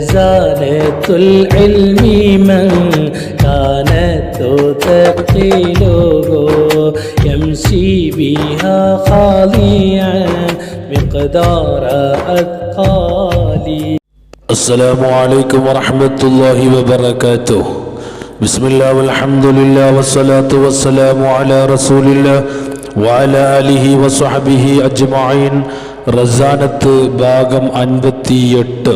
خزانة العلم من كانت تثقله يمشي بها خاليا مقدار أثقالي السلام عليكم ورحمة الله وبركاته بسم الله والحمد لله والصلاة والسلام على رسول الله وعلى آله وصحبه أجمعين റസാനത്ത് ഭാഗം അൻപത്തിയെട്ട്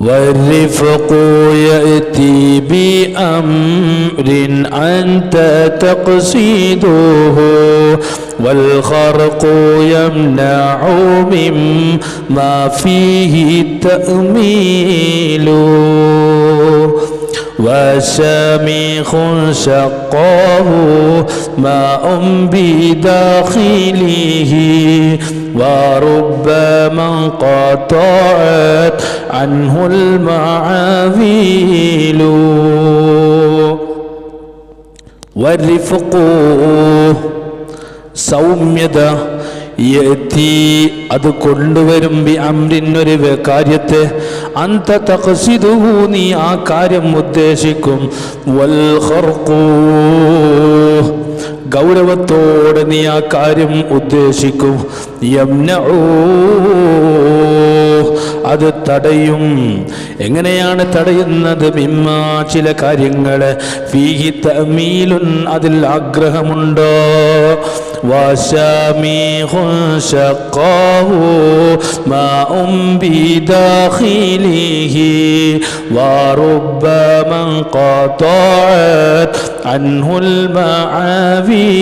والرفق يأتي بأمر أنت تقصده والخرق يمنع مما فيه التأميل. وشامخ شقاه ماء بداخله وربما انقطعت عنه المعاذيل. والرفق سومده അത് കൊണ്ടുവരും ബി അമ്രിൻ ഒരു കാര്യത്തെ. അന്ത തഖസിദുഹു നീ ആ കാര്യം ഉദ്ദേശിക്കും. വൽ ഗൗരവത്തോടെ നീ ആ കാര്യം ഉദ്ദേശിക്കും. യംനഊ അത് തടയും. എങ്ങനെയാണ് തടയുന്നത്? മിമ്മ ചില കാര്യങ്ങൾ ഫീഹി അതിൽ ആഗ്രഹമുണ്ടോ? وشاميخ شقاه ماء بداخله وربما انقطعت عنه المعاويل.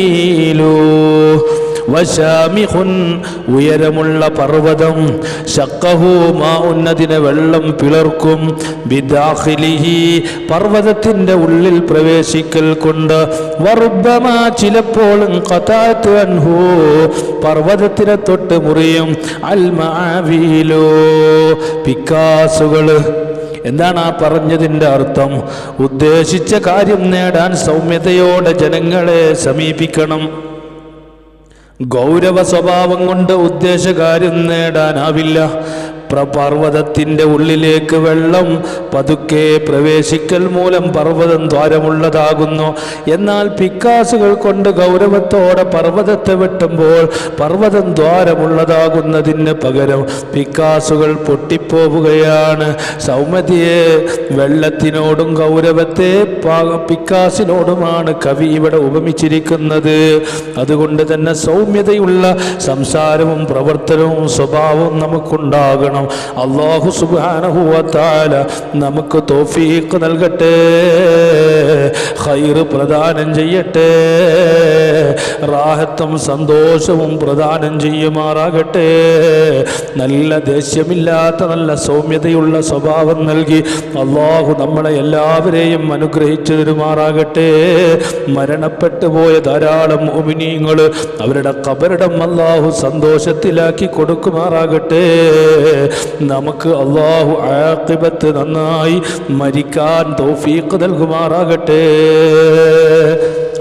വശാമിഹുൻ ഉയരമുള്ള പർവതം ശക്കഹു മാ ഉന്നതിനെ വെള്ളം പിളർക്കും. ബിദാഖിലിഹി പർവതത്തിന്റെ ഉള്ളിൽ പ്രവേശിക്കൽ കൊണ്ട്. വറുബമാ ചിലപ്പോഴും കഥാത്തു അൻഹു പർവതത്തിനെ തൊട്ട് മുറിയും അൽമാവിലോ പിക്കാസുകൾ എന്താണ് ആ പറഞ്ഞതിന്റെ അർത്ഥം? ഉദ്ദേശിച്ച കാര്യം നേടാൻ സൗമ്യതയോടെ ജനങ്ങളെ സമീപിക്കണം. ഗൗരവ സ്വഭാവം കൊണ്ട് ഉദ്ദേശകാര്യം നേടാനാവില്ല. പർവതത്തിന്റെ ഉള്ളിലേക്ക് വെള്ളം പതുക്കെ പ്രവേശിക്കൽ മൂലം പർവതം ദ്വാരമുള്ളതാകുന്നു. എന്നാൽ പിക്കാസുകൾ കൊണ്ട് ഗൗരവത്തോടെ പർവതത്തെ വെട്ടുമ്പോൾ പർവതം ദ്വാരമുള്ളതാകുന്നതിന് പകരം പിക്കാസുകൾ പൊട്ടിപ്പോവുകയാണ്. സൗമ്യതയെ വെള്ളത്തിനോടും ഗൗരവത്തെ പിക്കാസിനോടുമാണ് കവി ഇവിടെ ഉപമിച്ചിരിക്കുന്നത്. അതുകൊണ്ട് തന്നെ സൗമ്യതയുള്ള സംസാരവും പ്രവർത്തനവും സ്വഭാവവും നമുക്കുണ്ടാകണം. അള്ളാഹു സുബാനഹുവത്താല നമുക്ക് തോഫീക്ക് നൽകട്ടെ. ഹൈറ് പ്രദാനം ചെയ്യട്ടെ. റാഹത്തും സന്തോഷവും പ്രദാനം ചെയ്യുമാറാകട്ടെ. നല്ല ദേഷ്യമില്ലാത്ത നല്ല സൗമ്യതയുള്ള സ്വഭാവം നൽകി അള്ളാഹു നമ്മളെ എല്ലാവരെയും അനുഗ്രഹിച്ചു തരുമാറാകട്ടെ. മരണപ്പെട്ടു പോയ ധാരാളം ഒമിനിയങ്ങൾ അവരുടെ കബരിടം അള്ളാഹു സന്തോഷത്തിലാക്കി കൊടുക്കുമാറാകട്ടെ. നമുക്ക് അള്ളാഹു ആക്കിബത്ത് നന്നായി മരിക്കാൻ തോഫീക്ക് നൽകുമാറാകട്ടെ.